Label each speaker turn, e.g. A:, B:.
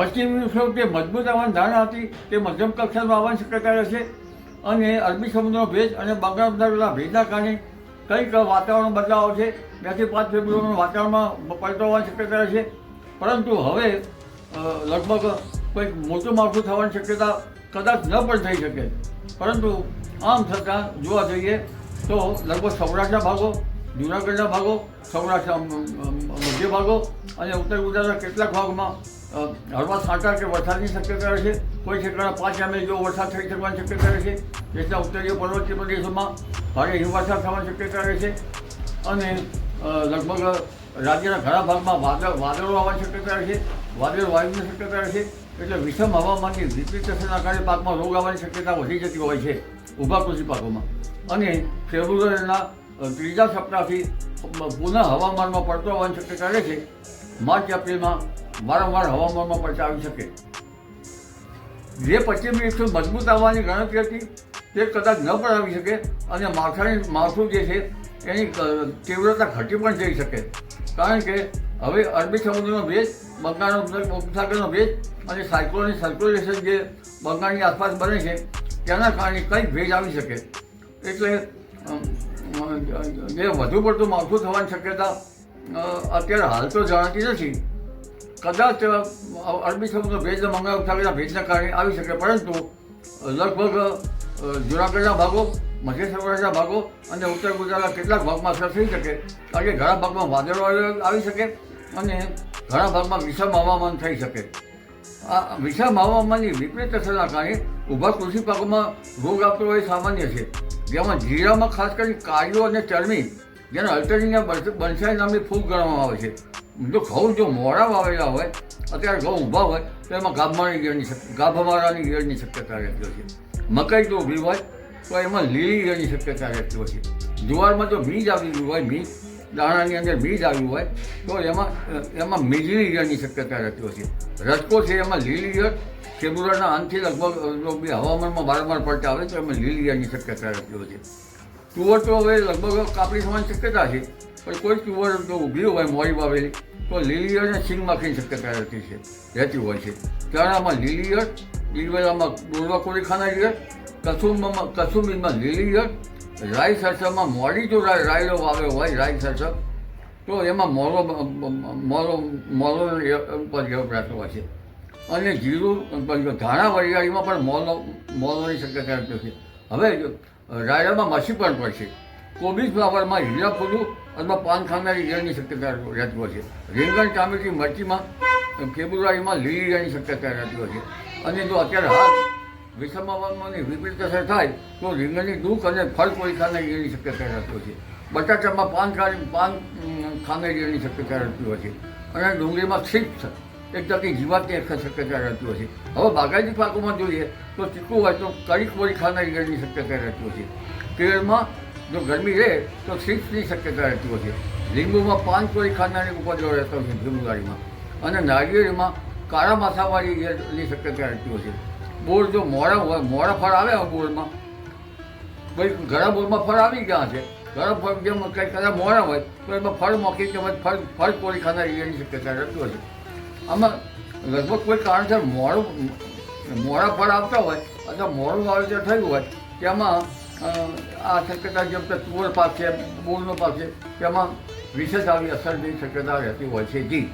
A: પશ્ચિમી વિક્ષોભ જે મજબૂત આવવાની ધારણા હતી, તે મધ્યમ કક્ષામાં આવવાની શક્યતા રહેશે અને અરબી સમુદ્રનો ભેજ અને બંગાળના ભેજના કારણે કંઈક વાતાવરણ બદલાવ છે બેથી પાંચ ફેબ્રુઆરીનું વાતાવરણમાં પલટો આવવાની શક્યતા રહેશે પરંતુ હવે લગભગ કંઈક મોટું માળખું થવાની શક્યતા કદાચ ન પણ થઈ શકે. પરંતુ આમ છતાં જોવા જઈએ તો લગભગ સૌરાષ્ટ્રના ભાગો, જૂનાગઢના ભાગો સૌરાષ્ટ્ર મધ્ય ભાગો અને ઉત્તર ગુજરાતના કેટલાક ભાગમાં હળવા સાંટા કે વરસાદની શક્યતા રહેશે? કોઈ ક્ષેત્રના પાંચ એમએલ જેવો વરસાદ થઈ શકવાની શક્યતા રહેશે? દેશના ઉત્તરીય પર્વતીય પ્રદેશોમાં ભારે હિમવર્ષા થવાની શક્યતા રહેશે? અને લગભગ રાજ્યના ઘણા ભાગમાં વાદળ, વાદળો આવવાની શક્યતા રહેશે? વાદળ વાયુની શક્યતા રહેશે? એટલે વિષમ હવામાનની વિપરીત અસરના કારણે પાકમાં રોગ આવવાની શક્યતા વધી જતી હોય છે ઊભા કૃષિ પાકોમાં. અને ફેબ્રુઆરીના ત્રીજા સપ્તાહથી પુનઃ હવામાનમાં પડતો આવવાની શક્યતા રહે છે માર્ચ, એપ્રિલમાં વારંવાર હવામાનમાં પચાવી શકે. જે પશ્ચિમી વિક્ષોભ મજબૂત આવવાની ગણતરી હતી તે કદાચ ન પણ આવી શકે અને માથાની માથું જે છે, એની તીવ્રતા ઘટી પણ જઈ શકે. કારણ કે હવે અરબી સમુદ્રનો ભેજ, બંગાળનો ઉપસાગરનો ભેજ અને સાયક્લોનિક સર્ક્યુલેશન જે બંગાળની આસપાસ બને છે, તેના કારણે કંઈક ભેજ આવી શકે. એટલે જે વધુ પડતું માવઠું થવાની શક્યતા અત્યારે હાલ તો જણાતી નથી. કદાચ અરબી સમુદ્ર ભેજ મંગળ ઉઠાવેલા ભેજના કારણે આવી શકે, પરંતુ લગભગ જુનાગઢના ભાગો મધ્ય સૌરાષ્ટ્રના ભાગો અને ઉત્તર ગુજરાતના કેટલાક ભાગમાં અસર થઈ શકે, કારણ કે ઘણા ભાગમાં વાદળો આવી શકે અને ઘણા ભાગમાં વિષમ હવામાન થઈ શકે. આ વિષમ હવામાનની વિપરીત અસરના કારણે ઊભા કૃષિ પાકોમાં રોગ હોય એ સામાન્ય છે. જેમાં જીરામાં ખાસ કરીને કાળીઓ અને ચરમી જેને અલ્ટરિંગના બનસાઈ નામની ફૂગ ગણવામાં આવે છે. જો ઘઉં જો મોડા વાવેલા હોય, અત્યારે ઘઉં ઊભા હોય, તો એમાં ગાભમારી ગીરની ગાભમારાની ગીરની શક્યતા રહેતી હોય છે. મકાઈ જો ઊભી હોય, તો એમાં લીલી ગીરની શક્યતા રહેતી હોય છે. જુવારમાં જો બીજ આવી ગયું હોય બીજ દાણાની અંદર બીજ આવ્યું હોય, તો એમાં એમાં મીજળી ઈયળની શક્યતા રહેતી હોય છે. રસકો છે, એમાં લીલી ઈયળ ફેબ્રુઆરીના અંતથી લગભગ હવામાનમાં વારંવાર પડતા આવે, તો એમાં લીલી ઈયળની શક્યતા રહેતી હોય છે. તુવર તો હવે લગભગ કાપડી સમાન શક્યતા છે, પણ કોઈ તુવર જો ઊભી હોય મોડી વાવેલી તો લીલી અને સિંગ શક્યતા રહેતી છે, રહેતી હોય છે. ચણામાં લીલી ઈયળ લીલવેલામાં દોરવા કોળી ખાના ઈયળ કસુંબમાં, કસુંબીમાં લીલી ઈયળ રાઈ સરસમાં મોડી જો રાયડો વાવ્યો હોય, રાઈ સરસમ તો એમાં મોરો મોરો મોરો વપરાતો હોય છે. અને જીરું ધાણા વરિયાળીમાં પણ મોલો મોલોની શક્યતા રહેતી છે. હવે રાયડામાં મસી પણ પડશે કોબીજ ફ્લાવરમાં હીરા ફૂલું અથવા પાન ખાનારી ઈયળની શક્યતા રહેતી હોય છે. રીંગણ, ટામેટી, મરચીમાં ફેબ્રુઆરીમાં લીલી ઈયળની શક્યતા હોય છે. અને જો અત્યારે હાલ વિષમ હવામાનની વિપરીત અસર થાય તો રીંગણની દુઃખ અને ફળ કોઈ ખાનારી ઈયળની શક્યતા રહેતી છે. બટાટામાં પાન ખારી પાન ખાનારી ઈયળની શક્યતા રહેતી હોય છે. અને ડુંગળીમાં ક્ષિપ્ત એક જાતની જીવાતની એક શક્યતા રહેતી હોય છે. હવે બાગાયતી પાકોમાં જોઈએ તો ચીકુ હોય તો કડી કોળી ખાનારી ઈયળની શક્યતા રહેતી હોય છે. કેળમાં જો ગરમી રહે, તો થ્રીપ્સની શક્યતા રહેતી હોય છે લીંબુમાં પાન કોળી ખાનારી ઉપદ્રવ રહેતો છે ફેબ્રુઆરીમાં અને નાળિયેરમાં કાળા માથાવાળીની શક્યતા રહેતી હોય છે બોર જો મોડા હોય, મોડા ફળ આવે બોરમાં? ભાઈ, ઘણા બોરમાં ફળ આવી ગયા છે. ઘણા ફળ જેમ કંઈક કદાચ મોડા હોય, તો એમાં ફળ મોકી કે ફળ ફળ કોળી ખાનારી શક્યતા રહેતી હોય છે આમાં લગભગ કોઈ કારણસર મોડું, મોડા ફળ આવતા હોય અથવા મોડું વાવેતર થયું હોય, તેમાં આ શક્યતા જેમ કે તુવર પાક છે બોરનો પાક છે તેમાં વિશેષ આવી અસરની શક્યતા રહેતી હોય છે જી.